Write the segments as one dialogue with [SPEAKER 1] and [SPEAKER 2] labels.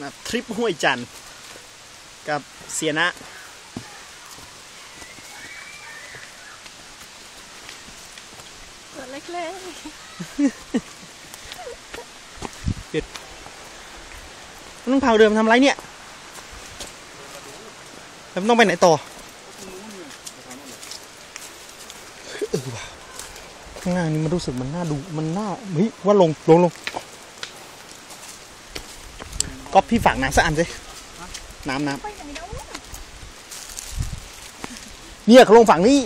[SPEAKER 1] นะครับทริปห้วยจันทร์กับเสียนะ
[SPEAKER 2] ตัวเล็ก
[SPEAKER 1] น้องเผาเดิมทำไรเนี่ยแล้วมันต้องไปไหนต่อเออว่ะข้างหน้านี้มันรู้สึกมันน่าดู มันน่าเฮ้ยว่าลง ลงลง ก๊อปพี่ฝากน้ำสักอันสิน้ำน้
[SPEAKER 2] ๆไปไหนแล้วำ
[SPEAKER 1] เนี่ยเขาลงฝั่งนี้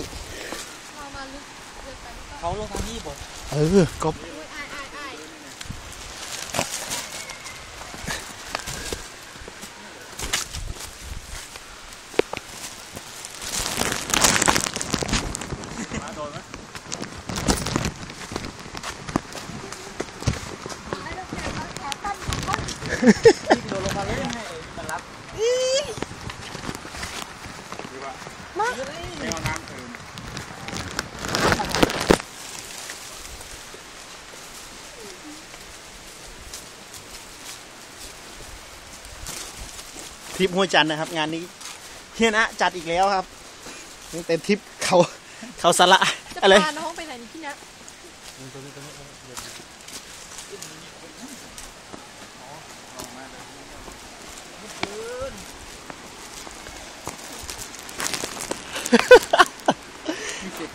[SPEAKER 2] เรามาลึกลึกไปก็
[SPEAKER 3] เขาลงทางนี้บ่
[SPEAKER 1] เออก๊อป
[SPEAKER 2] อุ้ยอายอายอาย
[SPEAKER 3] มาโดนไหม
[SPEAKER 2] ให้เราแข่งเราแข่งตั้นของต้น
[SPEAKER 3] โดนลงมาเลยให้มันรับ
[SPEAKER 2] มา
[SPEAKER 3] ไม่เอาน้ำเติม
[SPEAKER 1] ทริปห้วยจันนะครับ งานนี้เฮียนะจัดอีกแล้วครับตั้งแต่ทริปเขาเขาสละ
[SPEAKER 2] จะ
[SPEAKER 1] อะไร
[SPEAKER 2] พาน้องไปไหนนี่พี่นะ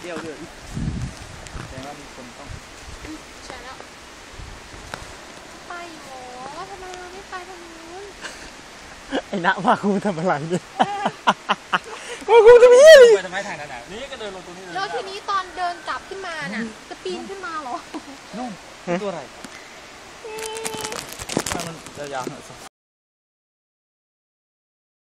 [SPEAKER 3] มีเศษเดียวด้วยแต่ว่ามีคนต้อง
[SPEAKER 2] ใช่แล้ว ไปเหรอทำไมเราไม่ไปทางนู้น
[SPEAKER 1] ไอ้นะว่ากูทำอะไรเนี่ยว่ากูทำเหี้ยอะไร
[SPEAKER 3] ไปทำไมทางนั้นอะนี่ก็เดินลงตรงนี้เลย
[SPEAKER 2] แล้วทีนี้ตอนเดินกลับขึ้นมาน่ะจะปีนขึ้นมาเหรอ
[SPEAKER 3] นุ่มตัวอะไรมันจะยาวหน่อย